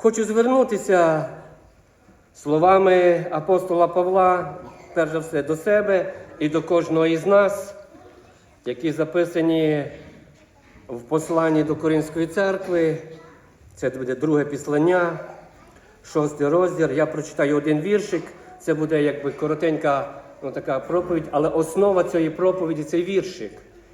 Хочу звернутися словами апостола Павла, перш за все, до себе і до кожного із нас, які записані в посланні до Коринської церкви. Це буде друге післання, шостий розділ. Я прочитаю один віршик. Це буде якби коротенька ну, така проповідь, але основа цієї проповіді це віршик.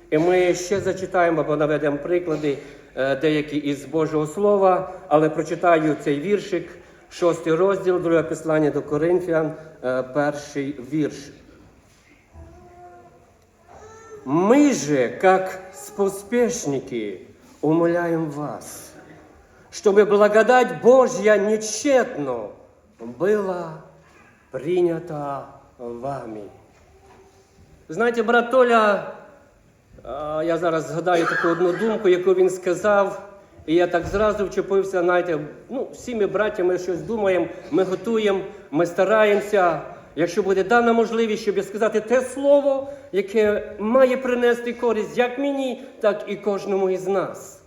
І ми ще зачитаємо або наведемо приклади е, деякі із Божого Слова, але прочитаю цей віршик, шостий розділ, друге послання до Коринфян, е, перший вірш. Мы же, как споспешники, умоляем вас, чтобы благодать Божья нечетно была принята вами. Знаєте, брат Толя, а, я зараз згадаю таку одну думку, яку він сказав, і я так зразу вчепився, знаєте, ну, всі ми браття, ми щось думаємо, ми готуємо, ми стараємося. Якщо буде дана можливість, щоб сказати те слово, яке має принести користь як мені, так і кожному із нас.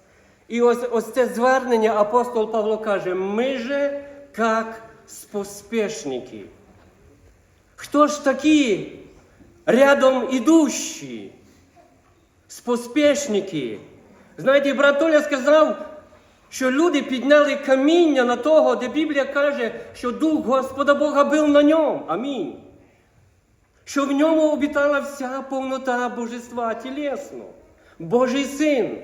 І ось ось це звернення апостол Павло каже: ми же як споспешники. Хто ж такі рядом ідущі? Споспешники. Знаєте, брат Толя сказав, що люди підняли каміння на того, де Біблія каже, що Дух Господа Бога був на ньому. Амінь. Що в ньому обітала вся повнота божества тілесно. Божий син.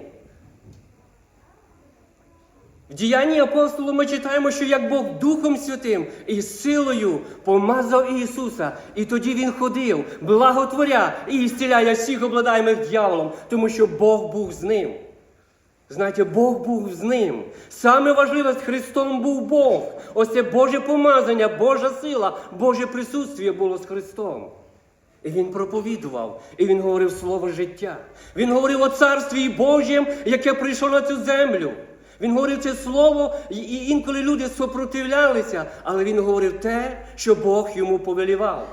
В діянні апостолу ми читаємо, що як Бог Духом Святим і силою помазав Ісуса, і тоді Він ходив, благотворя і ісціляє всіх обладаємих дьяволом, тому що Бог був з ним. Знаєте, Бог був з ним. Саме важливе з Христом був Бог. Ось це Боже помазання, Божа сила, Боже присутствие було з Христом. І він проповідував, і він говорив слово життя. Він говорив о царстві Божім, яке прийшло на цю землю. Він говорив це слово, і- інколи люди сопротивлялися, але він говорив те, що Бог йому повелівав.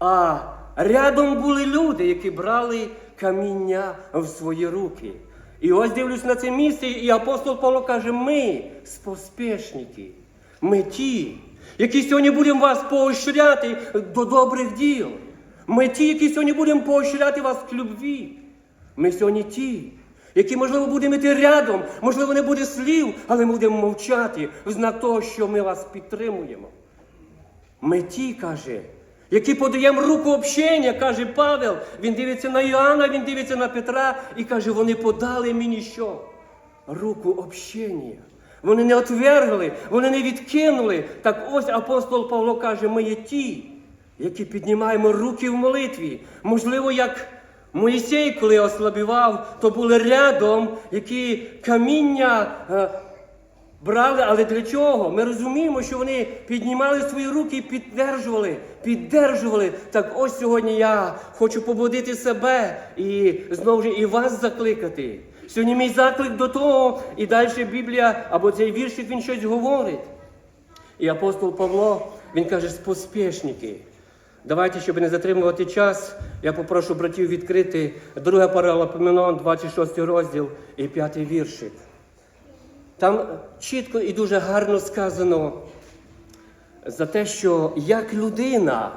А рядом були люди, які брали каміння в свої руки. І ось дивлюсь на це місце, і апостол Павло каже: ми споспешники, ми ті, які сьогодні будемо вас поощряти до добрих діл. Ми ті, які сьогодні будемо поощряти вас к любві. Ми сьогодні ті, які, можливо, будемо йти рядом, можливо, не буде слів, але ми будемо мовчати в знак того, що ми вас підтримуємо. Ми ті, каже, які подаємо руку общення, каже Павел. Він дивиться на Іоанна, він дивиться на Петра і каже, вони подали мені що? Руку общення. Вони не отвергли, вони не відкинули. Так ось апостол Павло каже, ми є ті, які піднімаємо руки в молитві. Можливо, як Моїсей, коли ослабівав, то були рядом, які каміння. е, Брали, але для чого? Ми розуміємо, що вони піднімали свої руки і піддержували, піддержували. Так ось сьогодні я хочу побудити себе і знову ж і вас закликати. Сьогодні мій заклик до того, і далі Біблія або цей віршик він щось говорить. І апостол Павло, він каже, споспішники. Давайте, щоб не затримувати час, я попрошу братів відкрити друге паралапоменон, 26 розділ і 5 віршик. Там чітко і дуже гарно сказано за те, що як людина,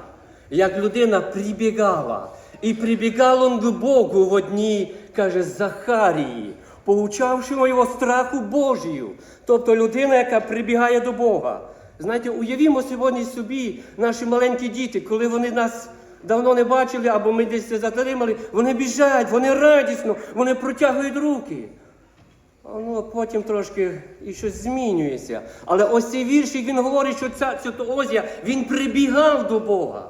як людина прибігала, і прибігав он до Богу в одній, каже, Захарії, поучавши його страху Божію. Тобто людина, яка прибігає до Бога. Знаєте, уявімо сьогодні собі наші маленькі діти, коли вони нас давно не бачили, або ми десь це затримали, вони біжать, вони радісно, вони протягують руки. А ну, потім трошки і щось змінюється. Але ось цей віршик він говорить, що ця Озія, він прибігав до Бога.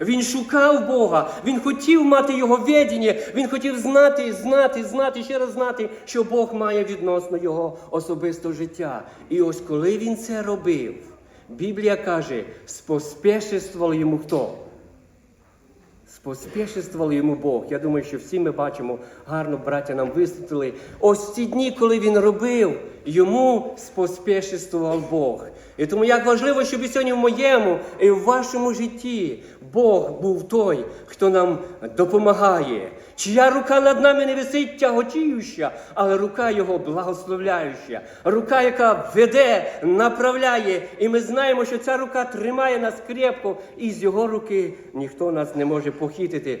Він шукав Бога, він хотів мати його ведення, він хотів знати, знати, знати, ще раз знати, що Бог має відносно його особистого життя. І ось коли він це робив, Біблія каже, споспешествував йому хто? Споспішествував йому Бог. Я думаю, що всі ми бачимо, гарно браття нам висвітлили. Ось ці дні, коли він робив, йому споспешествував Бог. І тому як важливо, щоб і сьогодні в моєму і в вашому житті Бог був той, хто нам допомагає. Чия рука над нами не висить тяготіюща, але рука Його благословляюча, рука, яка веде, направляє. І ми знаємо, що ця рука тримає нас крепко, і з його руки ніхто нас не може похитити.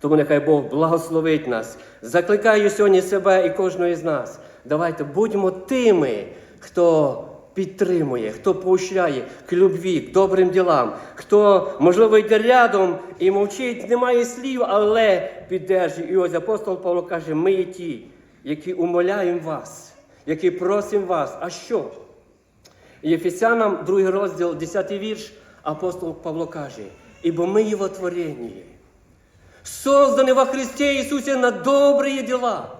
Тому нехай Бог благословить нас. Закликаю сьогодні себе і кожного з нас. Давайте будьмо тими, хто підтримує, хто поощряє к любві, к добрим ділам, хто, можливо, йде рядом і мовчить, немає слів, але піддержує. І ось апостол Павло каже: ми є ті, які умоляємо вас, які просимо вас. А що? Єфесянам, другий розділ, 10 вірш, апостол Павло каже: ібо ми його творення, создані во Христі Ісусі на добрі діла.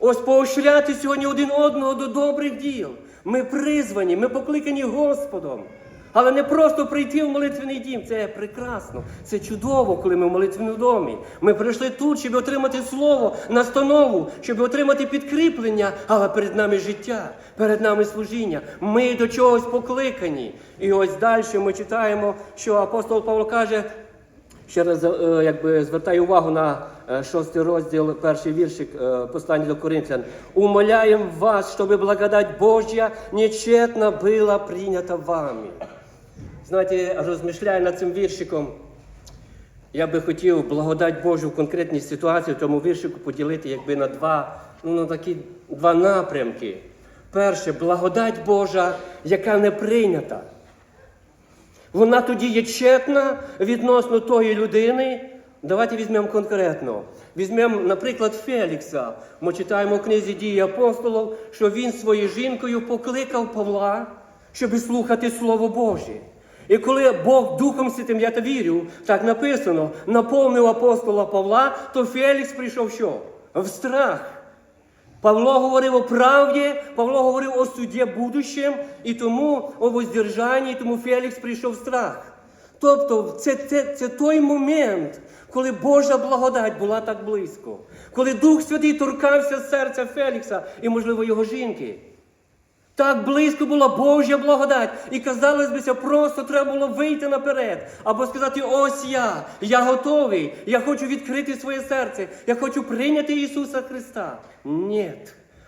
Ось поощряти сьогодні один одного до добрих діл. Ми призвані, ми покликані Господом. Але не просто прийти в молитвений дім. Це прекрасно, це чудово, коли ми в молитвеному домі. Ми прийшли тут, щоб отримати слово, настанову, щоб отримати підкріплення, але перед нами життя, перед нами служіння. Ми до чогось покликані. І ось далі ми читаємо, що апостол Павло каже, Ще раз е, якби звертаю увагу на шостий розділ, перший віршик е, послання до Коринфян. Умоляємо вас, щоб благодать Божья нечетно була прийнята вами. Знаєте, розмишляю над цим віршиком. Я би хотів благодать Божу в конкретній ситуації, в тому віршику поділити якби на два, ну, на такі два напрямки. Перше, благодать Божа, яка не прийнята. Вона тоді є четна відносно тої людини. Давайте візьмемо конкретно. Візьмемо, наприклад, Фелікса. Ми читаємо в книзі дії апостолів, що він своєю жінкою покликав Павла, щоб слухати Слово Боже. І коли Бог Духом Святим, я то вірю, так написано, наповнив апостола Павла, то Фелікс прийшов що? В страх. Павло говорив о правді, Павло говорив о суді будущем, і тому о воздержанні, і тому Фелікс прийшов в страх. Тобто, це, це, це той момент, коли Божа благодать була так близько, коли Дух Святий торкався серця Фелікса і, можливо, його жінки. Так близько була Божа благодать. І казалось би, просто треба було вийти наперед. Або сказати, ось я, я готовий, я хочу відкрити своє серце, я хочу прийняти Ісуса Христа. Ні.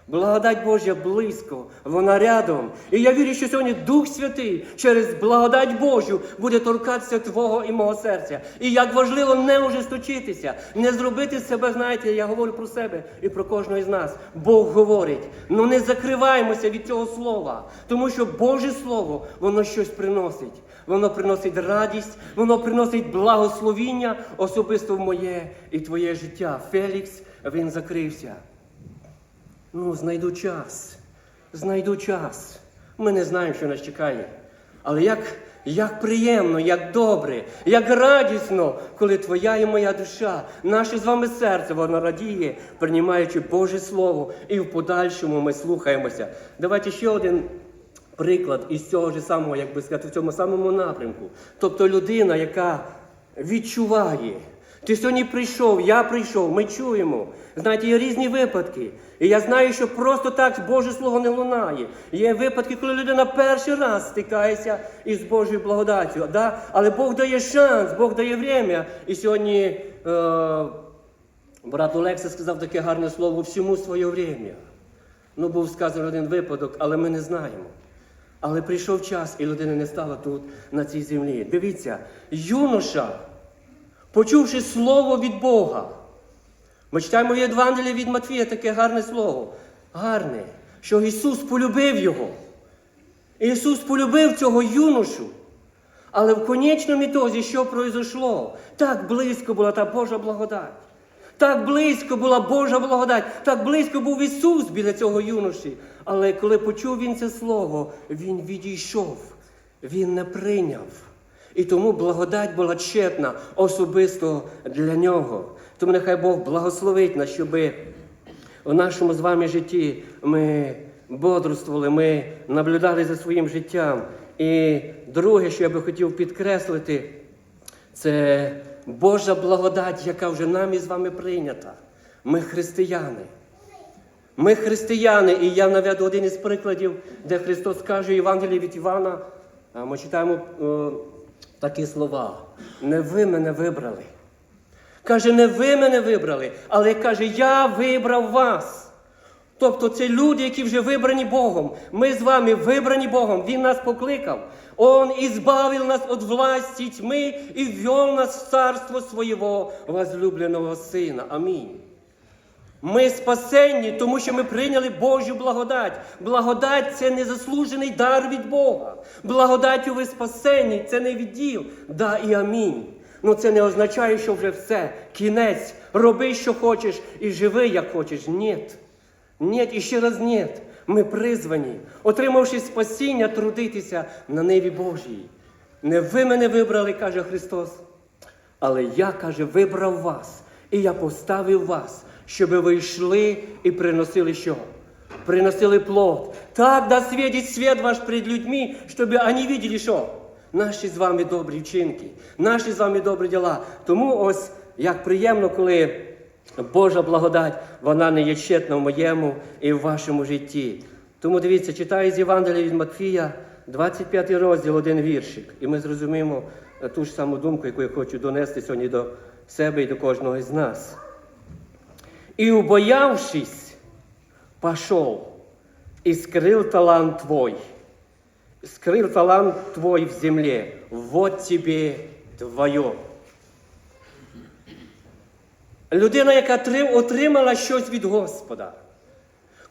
Благодать Божа близько, вона рядом. І я вірю, що сьогодні Дух Святий через благодать Божу буде торкатися твого і мого серця. І як важливо не ожесточитися, не зробити себе, знаєте, я говорю про себе і про кожного з нас. Бог говорить. Ну не закриваємося від цього слова, тому що Боже Слово, воно щось приносить. Воно приносить радість, воно приносить благословіння особисто в моє і твоє життя. Фелікс, він закрився. Ну, знайду час. Знайду час. Ми не знаємо, що нас чекає. Але як, як приємно, як добре, як радісно, коли твоя і моя душа, наше з вами серце, воно радіє, приймаючи Боже Слово, і в подальшому ми слухаємося. Давайте ще один приклад із цього ж самого, як би сказати, в цьому самому напрямку. Тобто людина, яка відчуває. Ти сьогодні прийшов, я прийшов, ми чуємо. Знаєте, є різні випадки. І я знаю, що просто так Боже Слово не лунає. Є випадки, коли людина перший раз стикається із Божою благодаттю. Да? Але Бог дає шанс, Бог дає время. І сьогодні е, брат Олекса сказав таке гарне слово всьому своє время. Ну, був сказаний один випадок, але ми не знаємо. Але прийшов час, і людина не стала тут, на цій землі. Дивіться, юноша почувши слово від Бога. Ми читаємо в Євангелії від Матвія таке гарне слово. Гарне, що Ісус полюбив його. Ісус полюбив цього юношу. Але в конечному ітозі, що произошло? Так близько була та Божа благодать. Так близько була Божа благодать, так близько був Ісус біля цього юноші. Але коли почув він це слово, Він відійшов, Він не прийняв. І тому благодать була тщетна особисто для нього. Тому нехай Бог благословить нас, щоб в нашому з вами житті ми бодрствували, ми наблюдали за своїм життям. І друге, що я би хотів підкреслити, це Божа благодать, яка вже нами з вами прийнята. Ми християни. Ми християни, і я наведу один із прикладів, де Христос каже Євангеліє від Івана. Ми читаємо е, такі слова. Не ви мене вибрали. Каже, не ви мене вибрали, але каже, я вибрав вас. Тобто це люди, які вже вибрані Богом. Ми з вами вибрані Богом. Він нас покликав. Он избавил нас від власті тьми і ввел нас в царство своєго возлюбленого Сина. Амінь. Ми спасенні, тому що ми прийняли Божу благодать. Благодать це незаслужений дар від Бога. Благодаттю ви спасенні, це не відділ. Да і амінь. Ну це не означає, що вже все, кінець, роби, що хочеш, і живи, як хочеш. Ні. Ні, і ще раз ні. Ми призвані, отримавши спасіння, трудитися на ниві Божій. Не ви мене вибрали, каже Христос, але я, каже, вибрав вас, і я поставив вас, щоб ви йшли і приносили що? Приносили плод. Так да світить світ ваш перед людьми, щоб вони видели що? Наші з вами добрі вчинки, наші з вами добрі діла. Тому ось як приємно, коли Божа благодать, вона не є щетна в моєму і в вашому житті. Тому дивіться, читаю з Євангелія від Матфія, 25 розділ, один віршик. І ми зрозуміємо ту ж саму думку, яку я хочу донести сьогодні до себе і до кожного з нас. І убоявшись, пошел и скрыл талант твой. Скрыл талант твой в земле. Вот тебе твое. Людина, яка отримала щось від Господа.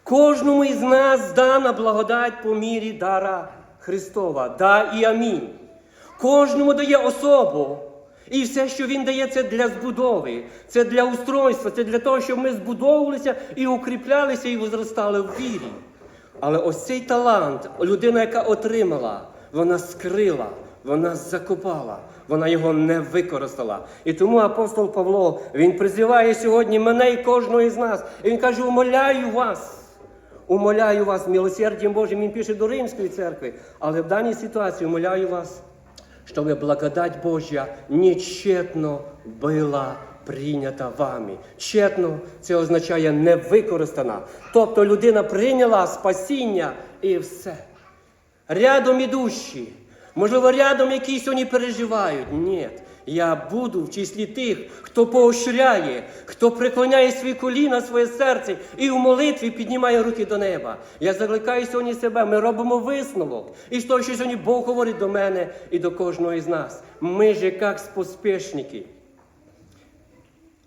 Кожному із нас дана благодать по мірі дара Христова. Да і амінь. Кожному дає особу. І все, що він дає, це для збудови, це для устройства, це для того, щоб ми збудовувалися і укріплялися, і возростали в вірі. Але ось цей талант, людина, яка отримала, вона скрила, вона закопала, вона його не використала. І тому апостол Павло він призиває сьогодні мене і кожного із нас. І він каже: умоляю вас. Умоляю вас, милосердям Божим, він пише до Римської церкви, але в даній ситуації умоляю вас, щоб благодать Божья нечетно була прийнята вами. Четно це означає не використана. Тобто людина прийняла спасіння і все. Рядом ідущі, можливо, рядом які сьогодні переживають. Ні. Я буду в числі тих, хто поощряє, хто преклоняє свої коліна, своє серце і в молитві піднімає руки до неба. Я закликаю сьогодні себе. Ми робимо висновок. І того, що сьогодні Бог говорить до мене і до кожного із нас. Ми же як споспішники.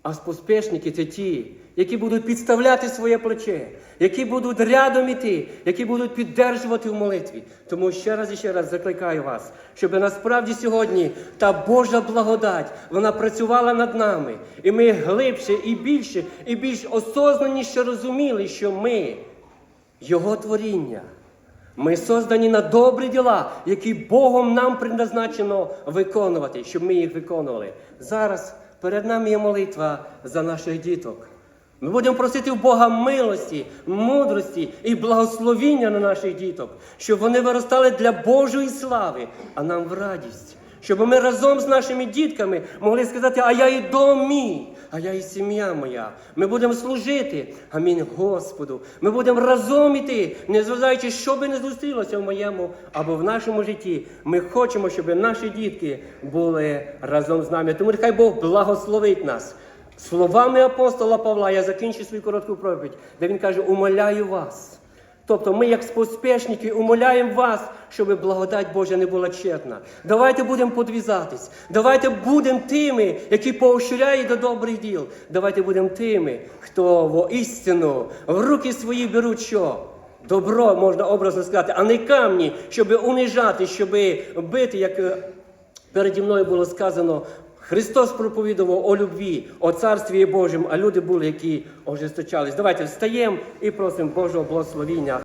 А споспішники це ті, які будуть підставляти своє плече, які будуть рядом іти, які будуть піддержувати в молитві. Тому ще раз і ще раз закликаю вас, щоб насправді сьогодні та Божа благодать вона працювала над нами, і ми глибше і більше, і більш осознаніше розуміли, що ми Його творіння. Ми создані на добрі діла, які Богом нам предназначено виконувати, щоб ми їх виконували. Зараз перед нами є молитва за наших діток. Ми будемо просити в Бога милості, мудрості і благословіння на наших діток, щоб вони виростали для Божої слави, а нам в радість. Щоб ми разом з нашими дітками могли сказати, а я і дом мій, а я і сім'я моя. Ми будемо служити, амінь Господу. Ми будемо разом іти, незважаючи, що би не зустрілося в моєму або в нашому житті. Ми хочемо, щоб наші дітки були разом з нами. Тому нехай Бог благословить нас. Словами апостола Павла я закінчу свою коротку проповідь, де він каже: умоляю вас. Тобто ми, як споспешники, умоляємо вас, щоб благодать Божа не була чесна. Давайте будемо подвізатись. Давайте будемо тими, які поощряють до добрих діл. Давайте будемо тими, хто воістину в руки свої беруть що? Добро, можна образно сказати, а не камні, щоб унижати, щоб бити, як е, переді мною було сказано. Христос проповідував о любві, о царстві Божому, а люди були, які ожесточались. Давайте встаємо і просимо Божого благословіння.